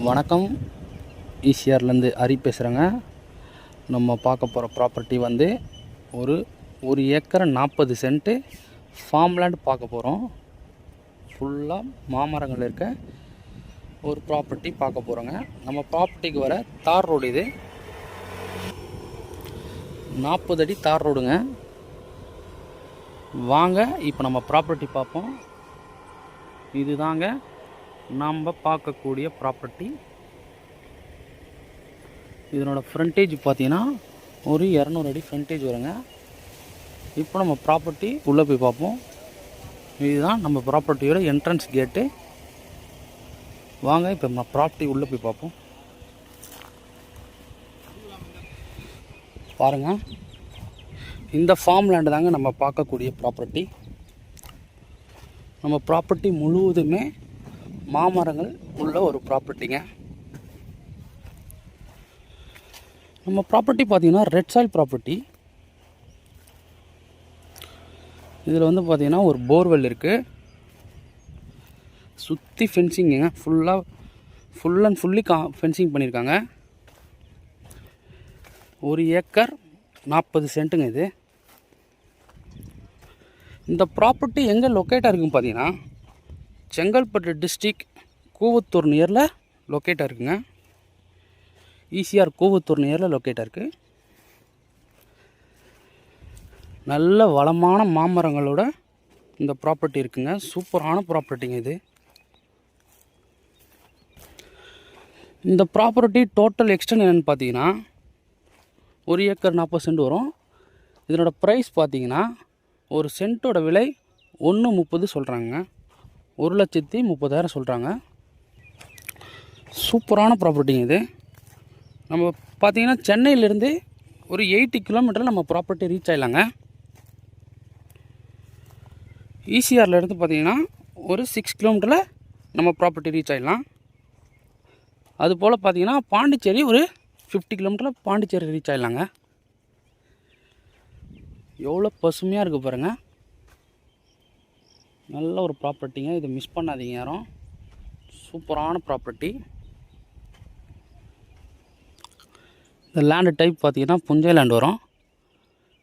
வணக்கம். ஈசிஆர்லேருந்து ஹரி பேசுகிறேங்க நம்ம பார்க்க போகிற ப்ராப்பர்ட்டி வந்து ஒரு ஒரு ஏக்கர் நாற்பது சென்ட்டு ஃபார்ம்லேண்ட் பார்க்க போகிறோம் ஃபுல்லாக மாமரங்கள் இருக்க ஒரு ப்ராப்பர்ட்டி பார்க்க போகிறோங்க நம்ம ப்ராப்பர்ட்டிக்கு வர தார் ரோடு இது. நாற்பது அடி தார் ரோடுங்க வாங்க இப்போ நம்ம ப்ராப்பர்ட்டி பார்ப்போம். இதுதாங்க நாம் பார்க்கக்கூடிய ப்ராப்பர்ட்டி இதனோட ஃப்ரண்டேஜ் பார்த்தீங்கன்னா ஒரு இரநூறு அடி ஃப்ரண்டேஜ் வருங்க. இப்போ நம்ம ப்ராப்பர்ட்டி உள்ளே போய் பார்ப்போம். இதுதான் நம்ம ப்ராப்பர்ட்டியோட என்ட்ரன்ஸ் கேட்டு வாங்க இப்போ நம்ம ப்ராப்பர்ட்டி உள்ளே போய் பார்ப்போம். பாருங்கள் இந்த ஃபார்ம் லேண்டு தாங்க நம்ம பார்க்கக்கூடிய ப்ராப்பர்ட்டி நம்ம ப்ராப்பர்ட்டி முழுவதுமே மாமரங்கள் உள்ள ஒரு ப்ராப்பர்ட்டிங்க நம்ம ப்ராப்பர்ட்டி பார்த்தீங்கன்னா ரெட் சாயில் ப்ராப்பர்ட்டி இதில் வந்து பார்த்தீங்கன்னா ஒரு போர்வெல் இருக்குது சுற்றி ஃபென்சிங்குங்க ஃபுல்லாக ஃபுல் அண்ட் ஃபுல்லி கா ஃபென்சிங் பண்ணியிருக்காங்க ஒரு ஏக்கர் நாற்பது சென்ட்டுங்க இது. இந்த ப்ராப்பர்ட்டி எங்கே லொக்கேட்டாக இருக்குன்னு பார்த்தீங்கன்னா செங்கல்பட்டு டிஸ்ட்ரிக் கூவத்தூர் நியரில் லொக்கேட்டாக இருக்குங்க. ஈசிஆர் கூவத்தூர் நியரில் லொக்கேட்டாக இருக்குது நல்ல வளமான மாமரங்களோட இந்த ப்ராப்பர்ட்டி இருக்குங்க. சூப்பரான ப்ராப்பர்ட்டிங்க இது. இந்த ப்ராப்பர்ட்டி டோட்டல் எக்ஸ்டென்ட் என்னென்னு பார்த்தீங்கன்னா ஒரு ஏக்கர் நாற்பது சென்ட் வரும். இதனோட ப்ரைஸ் பார்த்தீங்கன்னா ஒரு சென்ட்டோட விலை ஒன்று முப்பது சொல்கிறாங்க ஒரு லட்சத்தி முப்பதாயிரம் சொல்கிறாங்க சூப்பரான ப்ராப்பர்ட்டிங்க இது. நம்ம பார்த்தீங்கன்னா சென்னையிலேருந்து ஒரு எயிட்டி கிலோமீட்டரில் நம்ம ப்ராப்பர்ட்டி ரீச் ஆகிடலாங்க ஈசிஆரில் இருந்து பார்த்தீங்கன்னா ஒரு சிக்ஸ் கிலோமீட்டரில் நம்ம ப்ராப்பர்ட்டி ரீச் ஆகிடலாம் அதுபோல் பார்த்தீங்கன்னா பாண்டிச்சேரி ஒரு ஃபிஃப்டி கிலோமீட்டரில் பாண்டிச்சேரி ரீச் ஆகிடலாங்க எவ்வளோ பசுமையாக இருக்குது பாருங்கள் நல்ல ஒரு ப்ராப்பர்ட்டிங்க இதை மிஸ் பண்ணாதீங்க யாரும். சூப்பரான ப்ராப்பர்ட்டி இந்த லேண்டு டைப் பார்த்தீங்கன்னா புஞ்சை லேண்ட் வரும்.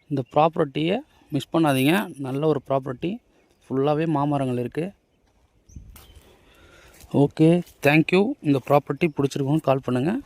இந்த ப்ராப்பர்ட்டியை மிஸ் பண்ணாதீங்க. நல்ல ஒரு ப்ராப்பர்ட்டி ஃபுல்லாகவே மாமரங்கள் இருக்குது ஓகே தேங்க்யூ இந்த ப்ராப்பர்ட்டி பிடிச்சிருக்கோன்னு கால் பண்ணுங்கள்